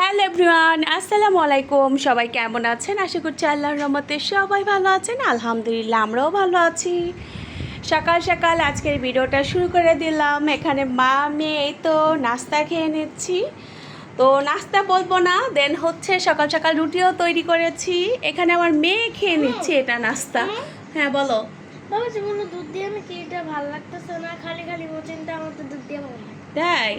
Hello everyone আসসালামু আলাইকুম। সবাই কেমন আছেন? আশা করছি আল্লাহর রহমতে সবাই ভালো আছেন। আলহামদুলিল্লাহ আমরাও ভালো আছি। সকাল সকাল আজকের ভিডিওটা শুরু করে দিলাম। এখানে মা মেয়ে তো নাস্তা খেয়ে নিচ্ছি। তো নাস্তা বলব না দেন হচ্ছে সকাল সকাল রুটিও তৈরি করেছি। এখানে আমার মেয়ে খেয়ে নিচ্ছে এটা নাস্তা। হ্যাঁ বলো। বাবা যেমন দুধ দিয়ে আমি কি এটা ভালো লাগতেছে না? খালি খালি বলছেনটা আমার তো দুধ দিয়ে ভালো লাগে। তাই?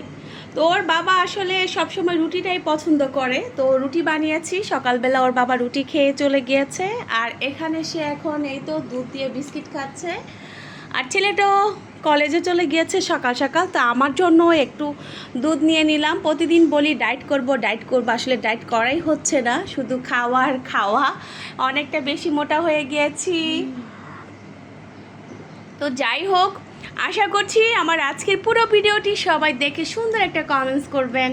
তো ওর বাবা আসলে সবসময় রুটিটাই পছন্দ করে। তো রুটি বানিয়েছি, সকালবেলা ওর বাবা রুটি খেয়ে চলে গিয়েছে। আর এখানে সে এখন এই তো দুধ দিয়ে বিস্কিট খাচ্ছে। আর ছেলেটাও কলেজে চলে গিয়েছে সকাল সকাল, তো আমার জন্য একটু দুধ নিয়ে নিলাম। প্রতিদিন বলি, ডায়েট করব ডায়েট করব। আসলে ডায়েট করাই হচ্ছে না, শুধু খাওয়া আর খাওয়া। অনেকটা বেশি মোটা হয়ে গিয়েছি। তো যাই হোক আশা করছি আমার আজকের পুরো ভিডিওটি সবাই দেখে সুন্দর একটা কমেন্টস করবেন।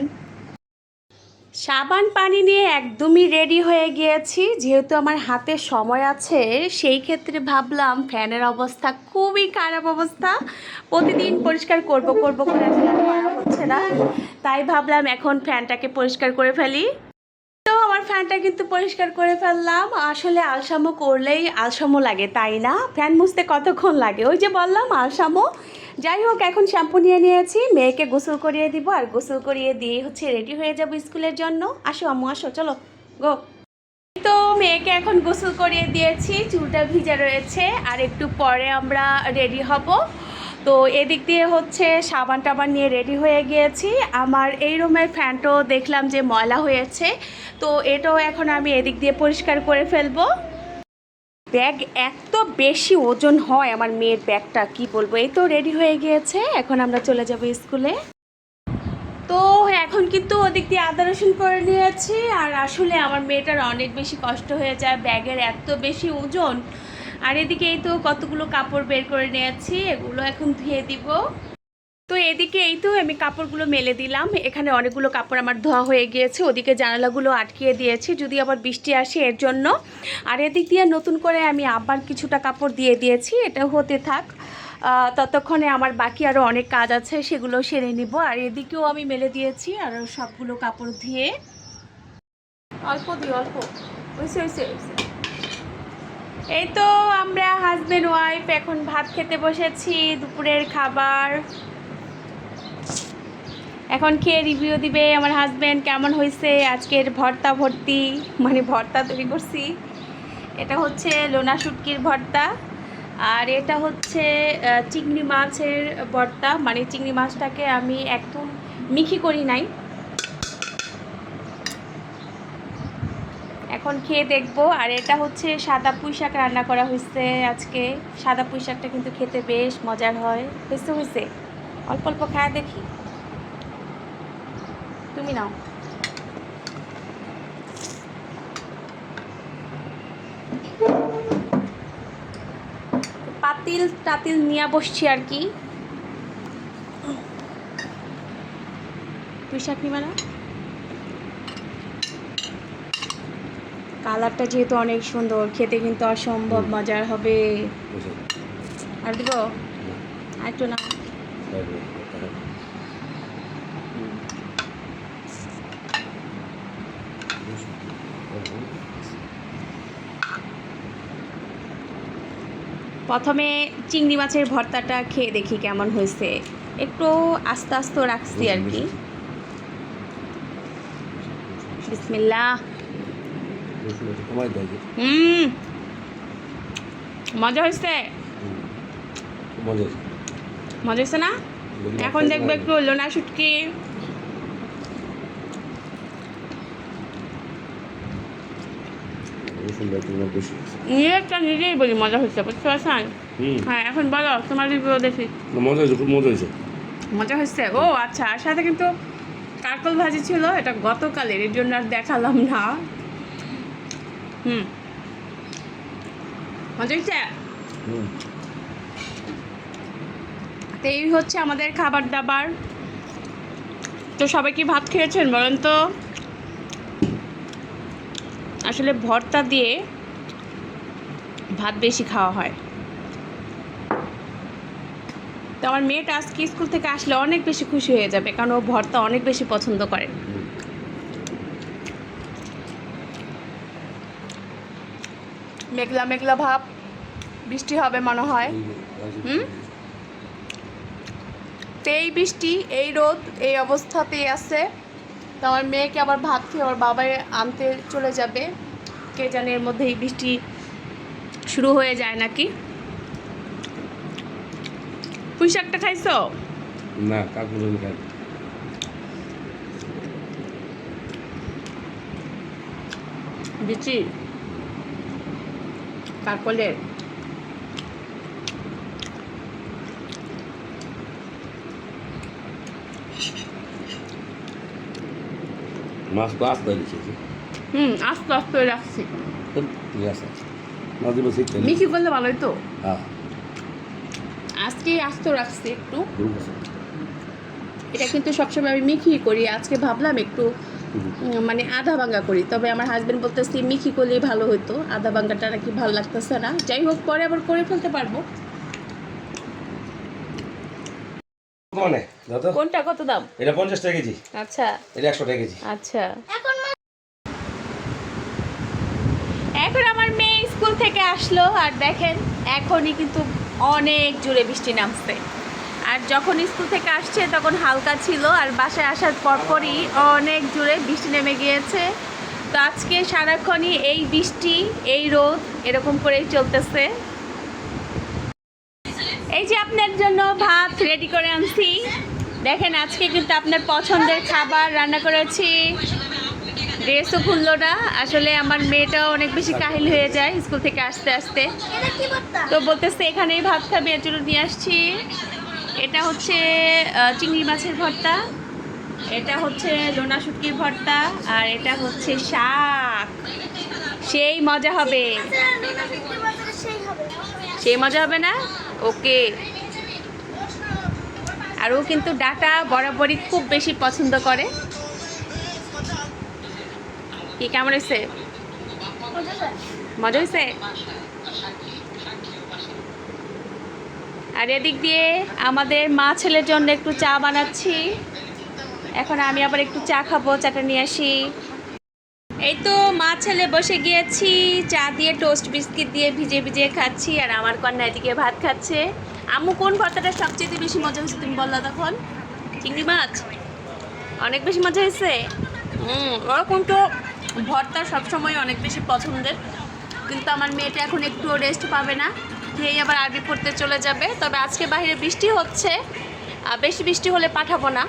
সাবান পানি নিয়ে একদমই রেডি হয়ে গিয়েছি, যেহেতু আমার হাতে সময় আছে, সেই ক্ষেত্রে ভাবলাম ফ্যানের অবস্থা খুবই খারাপ অবস্থা। প্রতিদিন পরিষ্কার করব করব করে হচ্ছে না। তাই ভাবলাম এখন ফ্যানটাকে পরিষ্কার করে ফেলি। আমার ফ্যানটা কিন্তু পরিষ্কার করে ফেললাম। আসলে আলসামো করলেই আলসামো লাগে, তাই না? ফ্যান মুছতে কতক্ষণ লাগে? ওই যে বললাম, আলসামো। যাই হোক, এখন শ্যাম্পু নিয়ে নিয়েছি, মেয়েকে গোসল করিয়ে দিব, আর গোসল করিয়ে দিয়ে হচ্ছে রেডি হয়ে যাব স্কুলের জন্য। আসো, আম্মু, আসো, চলো, গো। তো মেয়েকে এখন গোসল করিয়ে দিয়েছি, চুলটা ভিজা রয়েছে, আর একটু পরে আমরা রেডি হব। তো এদিক দিয়ে হচ্ছে সাবান টাবান নিয়ে রেডি হয়ে গিয়েছি। আমার এই রুমের ফ্যানটাও দেখলাম যে ময়লা হয়েছে। তো এটাও এখন আমি এদিক দিয়ে পরিষ্কার করে ফেলব। ব্যাগ এত বেশি ওজন হয় আমার মেয়ের ব্যাগটা, কি বলব? এই তো রেডি হয়ে গিয়েছে। এখন আমরা চলে যাব স্কুলে। তো এখন কিন্তু ওদিক দিয়ে আদা রসুন করে নিয়েছি। আর আসলে আমার মেয়েটার অনেক বেশি কষ্ট হয়ে যায় ব্যাগের এত বেশি ওজন। আর এদিকে এই তো কতগুলো কাপড় বের করে নিয়েছি, এগুলো এখন ধুয়ে দিব। তো এদিকে এই তো আমি কাপড়গুলো মেলে দিলাম, এখানে অনেকগুলো কাপড় আমার ধোয়া হয়ে গিয়েছে, ওদিকে জানালাগুলো আটকিয়ে দিয়েছি, যদি আবার বৃষ্টি আসে এর জন্য। আর এদিক দিয়ে নতুন করে আমি আবার কিছুটা কাপড় দিয়ে দিয়েছি, এটা হতে থাক। ততক্ষণে আমার বাকি আরও অনেক কাজ আছে, সেগুলো সেরে নিব। আর এদিকেও আমি মেলে দিয়েছি আর সবগুলো কাপড় ধুয়ে। অল্প দিই, অল্প। হয়েছে হয়েছে হয়েছে এই তো আমরা হাজবেন্ড ওয়াইফ এখন ভাত খেতে বসেছি, দুপুরের খাবার। এখন খেয়ে রিভিউ দিবে আমার হাজব্যান্ড কেমন হয়েছে আজকের ভর্তা ভর্তি মানে ভর্তা তৈরি করছি। এটা হচ্ছে লোনা শুটকির ভর্তা, আর এটা হচ্ছে চিংড়ি মাছের ভর্তা। মানে চিংড়ি মাছটাকে আমি একদম মিখি করি নাই। এখন খেয়ে দেখব। আর এটা হচ্ছে সাদা পুঁই শাক রান্না করা হয়েছে আজকে। সাদা পুঁই শাকটা কিন্তু খেতে বেশ মজার হয়। হয়েছে হয়েছে। অল্প অল্প খায় দেখি। তুমি নাও। পাতিল টাতিল নিয়ে বসছি আর কি। পুঁই শাক নিবা না? কালারটা যেহেতু অনেক সুন্দর খেতে কিন্তু অসম্ভব মজার হবে। আর দিব? আর একটু না প্রথমে চিংড়ি মাছের ভর্তাটা খেয়ে দেখি কেমন হয়েছে। একটু আস্তে আস্তে রাখছি আর কি। বিসমিল্লা হুম। মজা হয়েছে? মজা হয়েছে। না? এখন দেখবে একটু লোনা শুটকি। নিজেরটা নিজেই বলি মজা হয়েছে বুঝতে পারছেন? হ্যাঁ এখন বলো তোমার রিভিউ দেখি। মজা হয়েছে খুব মজা হয়েছে। মজা হয়েছে? ও আচ্ছা আর সাথে কিন্তু কারকল ভাজি ছিল এটা গতকালের এর জন্য আর দেখালাম না। হুম। মজা হয়েছে তো এই হচ্ছে আমাদের খাবার দাবার। তো সবাই কি ভাত খেয়েছেন বলেন তো? আসলে ভর্তা দিয়ে ভাত বেশি খাওয়া হয়। তো আমার মেয়েটা আজকে স্কুল থেকে আসলে অনেক বেশি খুশি হয়ে যাবে কারণ ও ভর্তা অনেক বেশি পছন্দ করে। মেঘলা মেঘলা ভাব বৃষ্টি হবে মনে হয়। হুম? তো এই বৃষ্টি এই রোদ এই অবস্থাতেই আছে। তো আমার মেয়েকে আবার ভাত খেয়ে ওর বাবাই আনতে চলে যাবে। কে জানে এর মধ্যে এই বৃষ্টি শুরু হয়ে যায় নাকি। পুঁই শাকটা খাইছো? না কাকুর খাই বিচি? কাকলের মাছ তো আস্তে দিয়েছি হুম আস্তে আস্তে রাখছি ঠিক আছে মাছ দিব শিখতে করলে ভালোই তো হ্যাঁ। আজকে আস্ত রাখছি একটু। এটা কিন্তু সবসময় আমি মিখি করি। আজকে ভাবলাম একটু মানে আধা ভাঙ্গা করি। তবে আমার হাজবেন্ড বলতেছে মিখি করলেই ভালো হতো আধা ভাঙ্গাটা নাকি ভালো লাগতেছে না। যাই হোক পরে আবার করে ফেলতে পারব। মানে কোনটা? কত দাম? এটা পঞ্চাশ টাকা কেজি। আচ্ছা। এটা একশো টাকা কেজি। আচ্ছা। এখন এখন আমার মেয়ে স্কুল থেকে আসলো আর দেখেন এখনই কিন্তু অনেক জোরে বৃষ্টি নামছে। আর যখন স্কুল থেকে আসছে, তখন হালকা ছিল, আর বাসায় আসার পরপরই অনেক জোরে বৃষ্টি নেমে গিয়েছে। তো আজকে সারাক্ষণই এই বৃষ্টি, এই রোদ এরকম করেই চলতেছে। এই যে আপনার জন্য ভাত রেডি করে আনছি। দেখেন, আজকে কিন্তু আপনার পছন্দের খাবার রান্না করেছি। ড্রেসও খুললো না। আসলে আমার মেয়েটাও অনেক বেশি কাহিল হয়ে যায় স্কুল থেকে আসতে আসতে। তো বলতেছে, এখানেই ভাত খাবে, এর জন্য নিয়ে আসছি। এটা হচ্ছে চিংড়ি মাছের ভর্তা এটা হচ্ছে লোনা শুটকির ভর্তা আর এটা হচ্ছে শাক। সেই মজা হবে। সেই মজা হবে না? ওকে। আর ও কিন্তু ডাটা বরাবরই খুব বেশি পছন্দ করে। কি কেমন হয়েছে। মজা হয়েছে? আর এদিক দিয়ে আমাদের মা ছেলের জন্য একটু চা বানাচ্ছি। এখন আমি আবার একটু চা খাব, চাটা নিয়ে আসি। এই তো মা ছেলে বসে গিয়েছি, চা দিয়ে টোস্ট বিস্কিট দিয়ে ভিজে ভিজে খাচ্ছি আর আমার কন্যা এদিকে ভাত খাচ্ছে। আম্মু, কোন ভর্তাটা সবচেয়ে বেশি মজা হয়েছে তুমি বললা তখন? চিংড়ি মাছ? অনেক বেশি মজা হয়েছে? হুম, ওরকম তো ভর্তা সবসময় অনেক বেশি পছন্দের। কিন্তু আমার মেয়েটা এখন একটুও রেস্ট পাবে না। খেয়েই আবার আরবি পড়তে চলে যাবে। তবে আজকে বাইরে বৃষ্টি হচ্ছে। বেশি বৃষ্টি হলে পাঠাবো না।